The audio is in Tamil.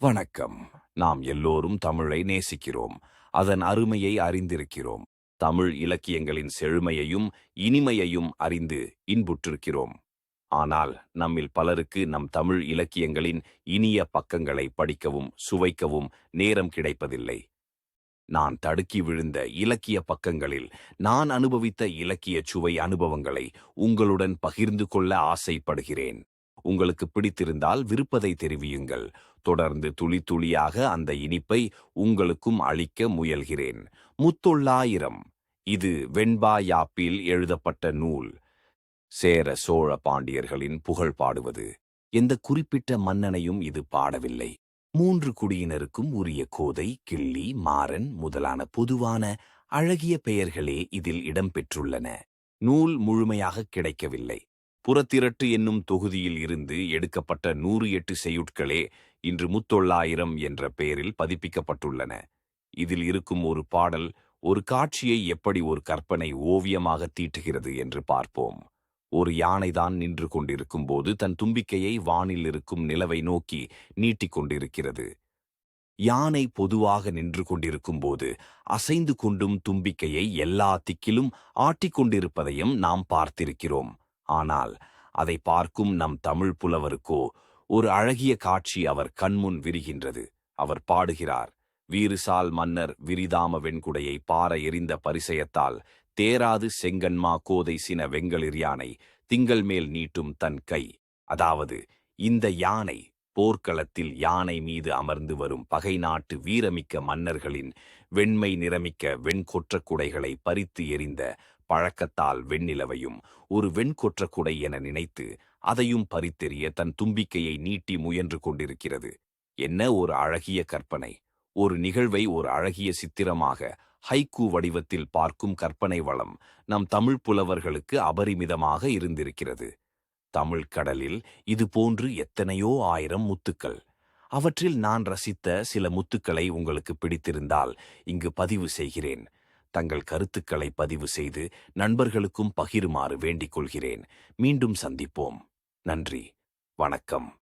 வணக்கம். நாம் எல்லோரும் தமிழை நேசிக்கிறோம். அதன் அருமையை அறிந்திருக்கிறோம். தமிழ் இலக்கியங்களின் செழுமையையும் இனிமையையும் அறிந்து இன்புற்றிருக்கிறோம். ஆனால் நம்மில் பலருக்கு நம் தமிழ் இலக்கியங்களின் இனிய பக்கங்களை படிக்கவும் சுவைக்கவும் நேரம் கிடைப்பதில்லை. நான் தடுக்கி விழுந்த இலக்கிய பக்கங்களில் நான் அனுபவித்த இலக்கிய சுவை அனுபவங்களை உங்களுடன் பகிர்ந்து கொள்ள ஆசைப்படுகிறேன். உங்களுக்கு பிடித்திருந்தால் விருப்பதை தெரிவியுங்கள். தொடர்ந்து துளி துளியாக அந்த இனிப்பை உங்களுக்கும் அளிக்க முயல்கிறேன். முத்தொள்ளாயிரம். இது வெண்பா யாப்பில் எழுதப்பட்ட நூல். சேர சோழ பாண்டியர்களின் புகழ் பாடுவது. எந்த குறிப்பிட்ட மன்னனையும் இது பாடவில்லை. மூன்று குடியினருக்கும் உரிய கோதை கிள்ளி மாறன் முதலான பொதுவான அழகிய பெயர்களே இதில் இடம்பெற்றுள்ளன. நூல் முழுமையாக கிடைக்கவில்லை. புறத்திரட்டு என்னும் தொகுதியில் இருந்து எடுக்கப்பட்ட நூறு எட்டு செய்யுட்களே இன்று முத்தொள்ளாயிரம் என்ற பெயரில் பதிப்பிக்கப்பட்டுள்ளன. இதில் இருக்கும் ஒரு பாடல் ஒரு காட்சியை எப்படி ஒரு கற்பனை ஓவியமாக தீட்டுகிறது என்று பார்ப்போம். ஒரு யானைதான் நின்று கொண்டிருக்கும் போது தன் தும்பிக்கையை வானில் இருக்கும் நிலவை நோக்கி நீட்டிக் கொண்டிருக்கிறது. யானை பொதுவாக நின்று கொண்டிருக்கும் போது அசைந்து கொண்டும் தும்பிக்கையை எல்லா திக்கிலும் ஆட்டிக்கொண்டிருப்பதையும் நாம் பார்த்திருக்கிறோம். ஆனால் அதை பார்க்கும் நம் தமிழ் புலவருக்கோ ஒரு அழகிய காட்சி அவர் கண்முன் விரிகின்றது. அவர் பாடுகிறார் வீறுசால் மன்னர் விரிதாம வெண்குடையை பாற எறிந்த பரிசயத்தால் தேராது செங்கன்மா கோதை சின வெங்கலிர் யானை திங்கள் மேல் நீட்டும் தன் கை. அதாவது இந்த யானை போர்க்களத்தில் யானை மீது அமர்ந்து வரும் பகை நாட்டு வீரமிக்க மன்னர்களின் வெண்மை நிறமிக்க வெண்கொற்ற குடைகளை பறித்து எறிந்த பழக்கத்தால் வெண்ணிலவையும் ஒரு வெண்கொற்ற குடை என நினைத்து அதையும் பறித்தெறிய தன் தும்பிக்கையை நீட்டி முயன்று கொண்டிருக்கிறது. என்ன ஒரு அழகிய கற்பனை! ஒரு நிகழ்வை ஒரு அழகிய சித்திரமாக ஹைக்கூ வடிவத்தில் பார்க்கும் கற்பனை வளம் நம் தமிழ் புலவர்களுக்கு அபரிமிதமாக இருந்திருக்கிறது. தமிழ் கடலில் இது போன்று எத்தனையோ ஆயிரம் முத்துக்கள். அவற்றில் நான் ரசித்த சில முத்துக்களை உங்களுக்கு பிடித்திருந்தால் இங்கு பதிவு செய்கிறேன். தங்கள் கருத்துக்களை பதிவு செய்து நண்பர்களுக்கும் பகிருமாறு வேண்டிக் கொள்கிறேன். மீண்டும் சந்திப்போம். நன்றி. வணக்கம்.